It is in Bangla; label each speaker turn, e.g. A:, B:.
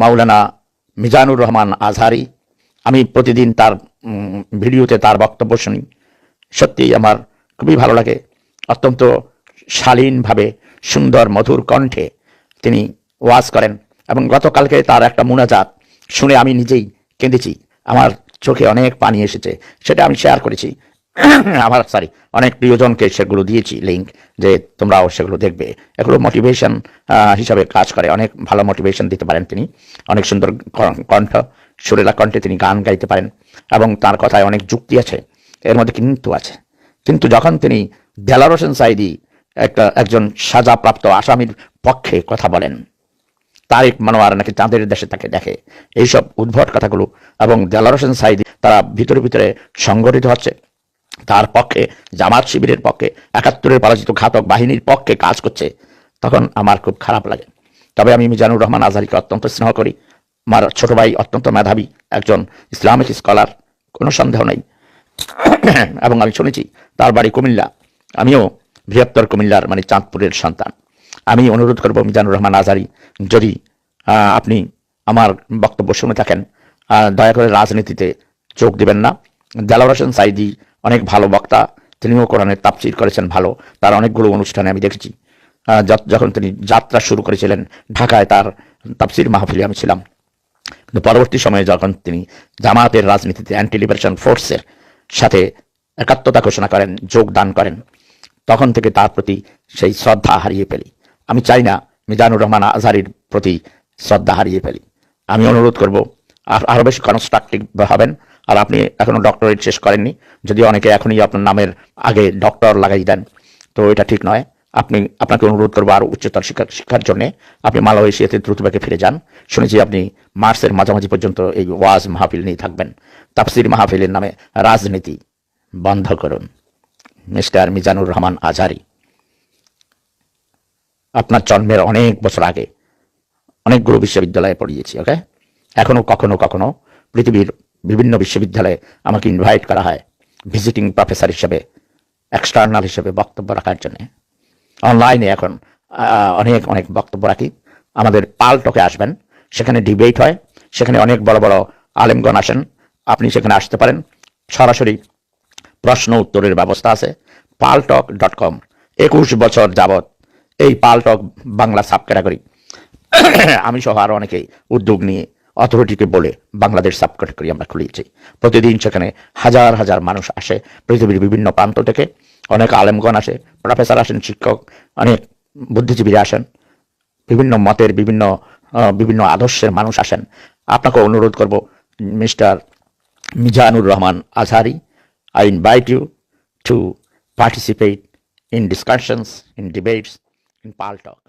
A: মাওলানা মিজানুর রহমান আজহারি। আমি প্রতিদিন তার ভিডিওতে তার বক্তব্য শুনি। সত্যিই আমার খুবই ভালো লাগে। অত্যন্ত শালীনভাবে, সুন্দর, মধুর কণ্ঠে তিনি ওয়াজ করেন এবং গতকালকে তার একটা মুনাজাত শুনে আমি নিজেই কেঁদেছি। আমার চোখে অনেক পানি এসেছে, সেটা আমি শেয়ার করেছি। আমার সরি অনেক প্রিয়জনকে সেগুলো দিয়েছি লিঙ্ক যে তোমরাও সেগুলো দেখবে। এগুলো মোটিভেশন হিসাবে কাজ করে। অনেক ভালো মোটিভেশন দিতে পারেন তিনি। অনেক সুন্দর কণ্ঠ, সুরেলা কণ্ঠে তিনি গান গাইতে পারেন। এবং তার কথায় অনেক যুক্তি আছে। এর মধ্যে কিন্তু আছে। কিন্তু যখন তিনি দেলার হোসেন সাইদি একটা, একজন সাজাপ্রাপ্ত আসামির পক্ষে কথা বলেন, তারেক মানোয়ার নাকি চাঁদের দেশে তাকে দেখে। এইসব উদ্ভট কথাগুলো এবং দেলার হোসেন সাইদি তারা ভিতরে ভিতরে সংগঠিত হচ্ছে। তার পক্ষে, জামাত শিবিরের পক্ষে, একাত্তরের পরাজিত ঘাতক বাহিনীর পক্ষে কাজ করছে। তখন আমার খুব খারাপ লাগে। তবে আমি মিজানুর রহমান আজহারিকে অত্যন্ত স্নেহ করি। আমার ছোট ভাই অত্যন্ত মেধাবী, একজন ইসলামিক স্কলার, কোনো সন্দেহ নেই। এবং আমি শুনেছি, তার বাড়ি কুমিল্লা। আমিও বৃহত্তর কুমিল্লার মানে চাঁদপুরের সন্তান। আমি অনুরোধ করব মিজানুর রহমান আজারি যদি আপনি আমার বক্তব্য শুনে থাকেন দয়া করে রাজনীতিতে যোগ দিবেন না। দেলাওয়ার হোসেন সাইদি অনেক ভালো বক্তা। তিনিও কোরআনের তাপসির করেছেন ভালো। তার অনেকগুলো অনুষ্ঠানে আমি দেখেছি। যখন তিনি যাত্রা শুরু করেছিলেন ঢাকায়, তার তাপসির মাহফিলে আমি ছিলাম। কিন্তু পরবর্তী সময়ে যখন তিনি জামায়াতের রাজনীতিতে অ্যান্টি লিবারেশন ফোর্সের সাথে একাত্মতা ঘোষণা করেন যোগদান করেন, তখন থেকে তার প্রতি সেই শ্রদ্ধা হারিয়ে ফেলি। আমি চাই না মিজানুর রহমান আজহারির প্রতি শ্রদ্ধা হারিয়ে ফেলি। আমি অনুরোধ করব আর আরও বেশি কনস্ট্রাকটিভ হবেন। আর আপনি এখনও ডক্টরেট শেষ করেননি। যদি অনেকে এখনই আপনার নামের আগে ডক্টর লাগাই দেন, তো এটা ঠিক নয়। আপনি, আপনাকে অনুরোধ করব আরও উচ্চতর শিক্ষা, শিক্ষার জন্যে আপনি মালয়েশিয়াতে দ্রুতবেগে ফিরে যান। শুনেছি আপনি মার্চের মাঝামাঝি পর্যন্ত এই ওয়াজ মাহফিল নিয়ে থাকবেন। তাফসির মাহফিলের নামে রাজনীতি বন্ধ করুন। মিস্টার মিজানুর রহমান আজারি, আপনার জন্মের অনেক বছর আগে অনেকগুলো বিশ্ববিদ্যালয়ে পড়িয়েছি, ওকে? এখনও কখনো কখনো পৃথিবীর বিভিন্ন বিশ্ববিদ্যালয়ে আমাকে ইনভাইট করা হয় ভিজিটিং প্রফেসর হিসেবে এক্সটার্নাল হিসেবে বক্তব্য রাখার জন্য। অনলাইনে এখন অনেক অনেক বক্তব্য রাখি। আমাদের পালটকে আসবেন, সেখানে ডিবেট হয়, সেখানে অনেক বড় বড় আলেমগণ আসেন। আপনি সেখানে আসতে পারেন। সরাসরি প্রশ্ন উত্তরের ব্যবস্থা আছে। পালটক ডট কম, একুশ বছর যাবৎ এই পালটক বাংলা সাব ক্যাটাগরি আমি সহ আরও অনেকেই উদ্যোগ নিয়ে অথরিটিকে বলে বাংলাদেশ সাব ক্যাটাগরি আমরা খুলিয়েছি। প্রতিদিন সেখানে হাজার হাজার মানুষ আসে, পৃথিবীর বিভিন্ন প্রান্ত থেকে। অনেক আলেমগণ আসে প্রফেসর আসেন, শিক্ষক, অনেক বুদ্ধিজীবীরা আসেন। বিভিন্ন মতের, বিভিন্ন বিভিন্ন আদর্শের মানুষ আসেন। আপনাকে অনুরোধ করব, mister Mizanur Rahman Azhari I invite you to participate in discussions in debates in talk